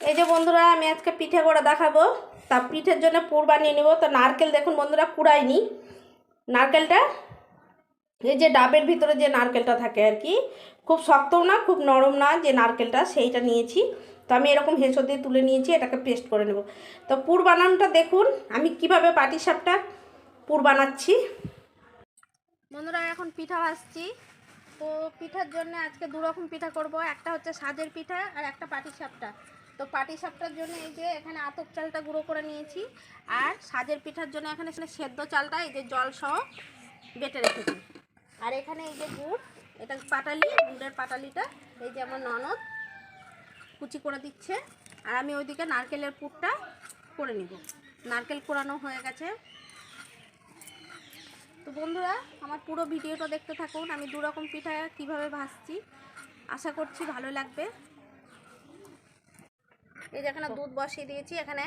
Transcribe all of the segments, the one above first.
এই যে বন্ধুরা, আমি আজকে পিঠে করে দেখাবো। তা পিঠের জন্য পুর বানিয়ে নেব। তো নারকেল দেখুন বন্ধুরা, কুড়াইনি। নারকেলটা, এই যে ডাবের ভিতরে যে নারকেলটা থাকে আর কি, খুব শক্তও না, খুব নরম না যে নারকেলটা, সেইটা নিয়েছি। তো আমি এরকম হেঁচো দিয়ে তুলে নিয়েছি, এটাকে পেস্ট করে নেব। তো পুর বানানোটা দেখুন, আমি কীভাবে পাটি সাপটা পুর বানাচ্ছি। বন্ধুরা, এখন পিঠা ভাজছি। তো পিঠার জন্য আজকে দু রকম পিঠা করব। একটা হচ্ছে সাজের পিঠা আর একটা পাটি সাপটা। তো পাটি সাপটার জন্য এই যে এখানে আতপ চালটা গুঁড়ো করে নিয়েছি। আর সাজের পিঠার জন্য এখানে সেদ্ধ চালটা, এই যে জল সহ বেটে রেখেছি। আর এখানে এই যে গুড়, এটা পাটালি, গুড়ের পাটালিটা, এই যে আমার ননদ কুচি করে দিচ্ছে। আর আমি ওইদিকে নারকেলের পুরটা করে নিব। নারকেল কোরানো হয়ে গেছে। তো বন্ধুরা, আমার পুরো ভিডিওটা দেখতে থাকুন। আমি দু রকম পিঠা কীভাবে ভাজছি, আশা করছি ভালো লাগবে। এই যে এখানে দুধ বসিয়ে দিয়েছি, এখানে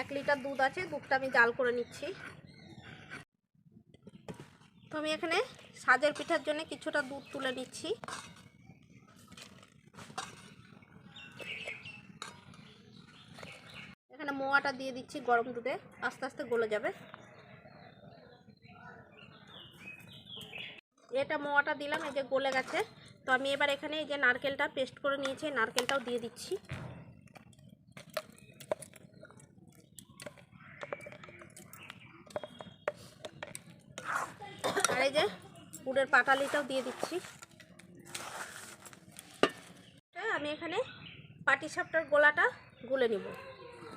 এক লিটার দুধ আছে, দুধটা আমি জাল করে নিচ্ছি। তো আমি এখানে সাজের পিঠার জন্য কিছুটা দুধ তুলে নিচ্ছি। এখানে মোয়াটা দিয়ে দিচ্ছি গরম দুধে, আস্তে আস্তে গলে যাবে। এটা মোয়াটা দিলাম, এই যে গলে গেছে। তো আমি এবার এখানে এই যে নারকেলটা পেস্ট করে নিয়েছি নারকেলটাও দিয়ে দিচ্ছি আর এই যে গুড়ের পাটালিটাও দিয়ে দিচ্ছি। আমি এখানে পাটি সাপটার গোলাটা গুলে নিব।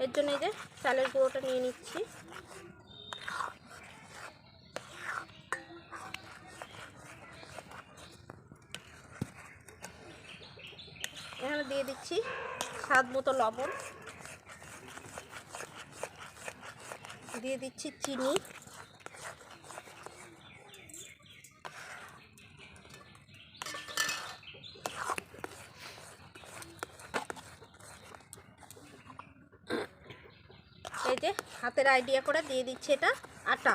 এর জন্য এই যে, চালের গুঁড়োটা নিয়ে নিচ্ছি। এখানে দিয়ে দিচ্ছি স্বাদ মতো লবণ। দিয়ে দিচ্ছি চিনি। এই যে হাতের আইডিয়া করে দিয়ে দিচ্ছি এটা, আটা।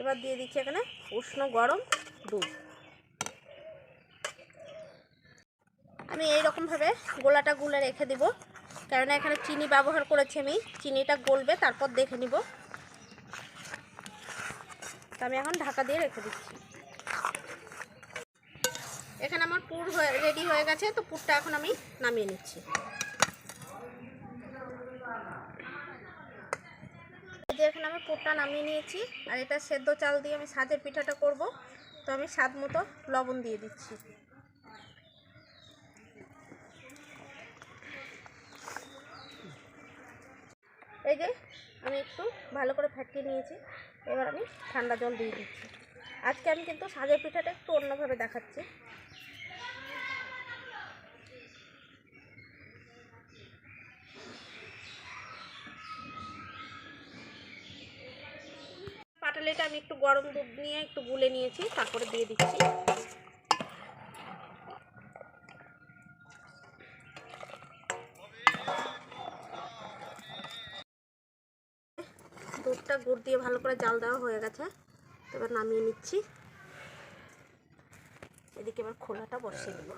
এবার দিয়ে দিচ্ছি এখানে উষ্ণ গরম দুধ। আমি এই রকমভাবে গোলাটা গুলে রেখে দিব। কেননা এখানে চিনি ব্যবহার করেছি আমি। চিনিটা গলবে, তারপর দেখে নিব। তা আমি এখন ঢাকা দিয়ে রেখে দিচ্ছি। এখানে আমার পুর রেডি হয়ে গেছে, তো পুরটা এখন আমি নামিয়ে নিচ্ছি। এখানে আমি পুরটা নামিয়ে নিয়েছি, আর এটা সেদ্ধ চাল দিয়ে আমি সাজের পিঠাটা করব। তো আমি স্বাদ মতো লবণ দিয়ে দিচ্ছি। এই যে আমি একটু ভালো করে ফ্যাটিয়ে নিয়েছি। এবার আমি ঠান্ডা জল দিয়ে দিচ্ছি। আজকে আমি কিন্তু সাজের পিঠাটা একটু অন্যভাবে দেখাচ্ছি। পাটালিটা আমি একটু গরম দুধ নিয়ে একটু গুলে নিয়েছি, তারপরে দিয়ে দিচ্ছি। দুধটা গুড় দিয়ে ভালো করে জাল দেওয়া হয়ে গেছে। এবার নামিয়ে নিচ্ছি। এদিকে এবার খোলাটা বসিয়ে দেবো।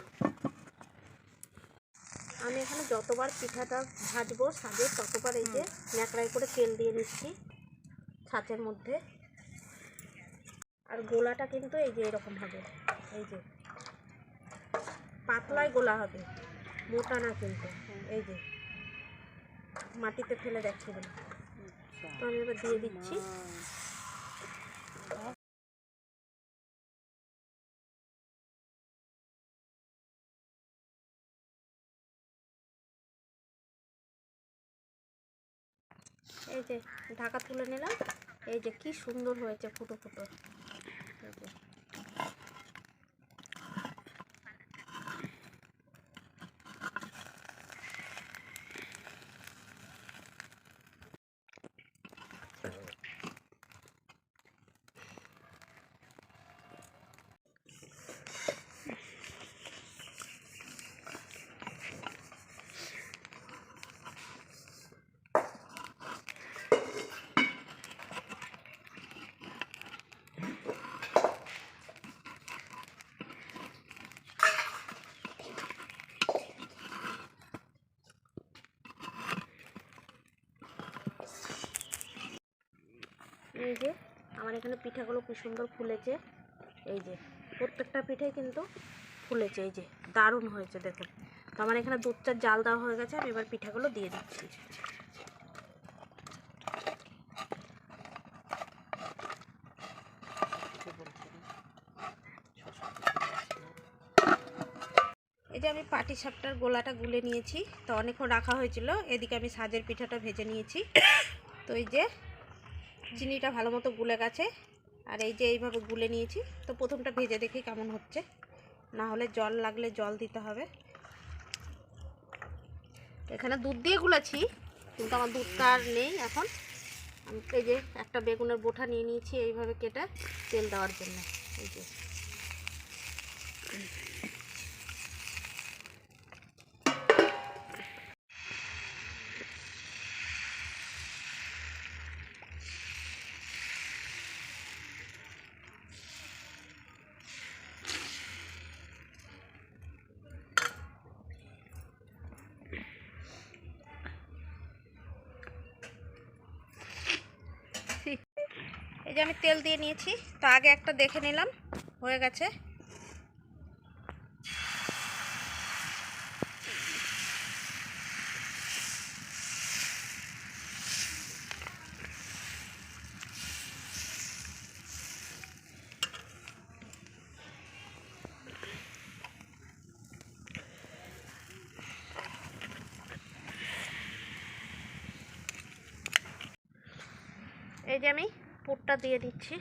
আমি এখানে যতবার পিঠাটা ভাজবো সাজে ততবার এই যে ন্যাকড়াই করে তেল দিয়ে নিচ্ছি ছাঁচের মধ্যে। আর গোলাটা কিন্তু এই যে এরকম হবে। এই যে পাতলায় গোলা হবে। মোটা না কিন্তু। এই যে মাটিতে ফেলে যাচ্ছে না তো আমি এবার দিয়ে দিচ্ছি। এই যে ঢাকা তুলে নিলাম। এই যে কি সুন্দর হয়েছে ফুটো ফুটো এই যে। এই যে, আমার এখানে পিঠাগুলো কি সুন্দর ফুলেছে। এই যে, প্রত্যেকটা পিঠাই কিন্তু ফুলেছে, এই যে, দারুণ হয়েছে দেখুন। তো আমার এখানে দুধ চার জাল দেওয়া হয়ে গেছে, আমি এবার পিঠাগুলো দিয়ে দিচ্ছি। এই যে আমি পাটি সাপটার গোলাটা গুলে নিয়েছি, তো অনেকক্ষণ রাখা হয়েছিল, এদিকে আমি সাজের পিঠাটা ভেজে নিয়েছি। তো এই যে চিনিটা ভালো মতো গুলে গেছে। আর এই যে এইভাবে গুলে নিয়েছি। তো প্রথমটা ভেজে দেখি কেমন হচ্ছে। না হলে জল লাগলে জল দিতে হবে। এখানে দুধ দিয়ে গুলেছি, কিন্তু আমার দুধটা আর নেই এখন। আমি এই যে একটা বেগুনের বোঠা নিয়ে নিয়েছি, এইভাবে কেটে তেল দেওয়ার জন্য। এই যে। এই যে আমি তেল দিয়ে নিয়েছি, তো আগে একটা দেখে নিলাম, হয়ে গেছে। এই যে আমি পুরটা দিয়ে দিচ্ছি।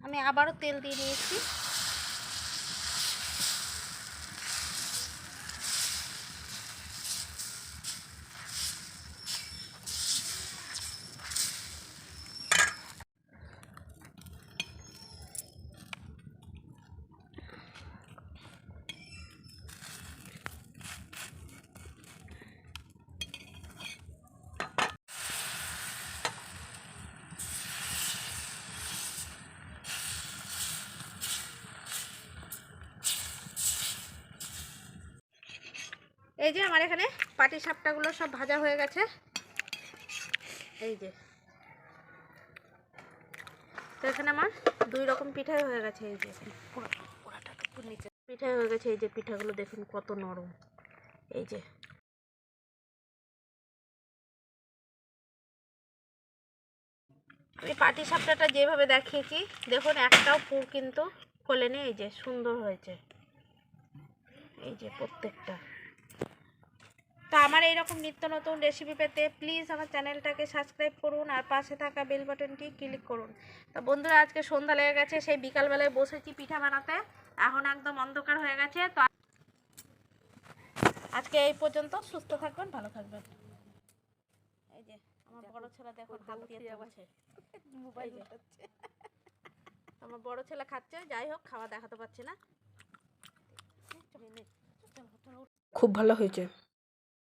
আমি আবারও তেল দিয়ে নিয়েছি এই যে আমার এখানে পাটি সাপটাগুলো সব ভাজা হয়ে গেছে। এই যে। তো এখানে আমার দুই রকম পিঠাই হয়ে গেছে, এই যে নিচে পিঠাই হয়ে গেছে, এই যে পিঠাগুলো দেখুন কত নরম। এই যে। আমি পাটি সাপটাটা যেভাবে দেখিয়েছি, দেখুন একটাও পুর কিন্তু খোলেনি এই যে সুন্দর হয়েছে। এই যে প্রত্যেকটা। তো আমার এইরকম নিত্য নতুন রেসিপি পেতে প্লিজ আমার চ্যানেলটাকে সাবস্ক্রাইব করুন আর পাশে থাকা বেল বাটনটি ক্লিক করুন। তো বন্ধুরা আজকে সন্ধ্যা লেগে গেছে সেই বিকালবেলায় বসেছি পিঠা বানাতে। এখন একদম অন্ধকার হয়ে গেছে তো আজকে এই পর্যন্ত সুস্থ থাকবেন ভালো থাকবেন। এই যে আমার বড় ছেলে দেখো হাত দিয়ে মোবাইল আমার বড় ছেলে খাচ্ছে যাই হোক খাওয়া দেখাতে পারছে না। খুব ভালো হয়েছে।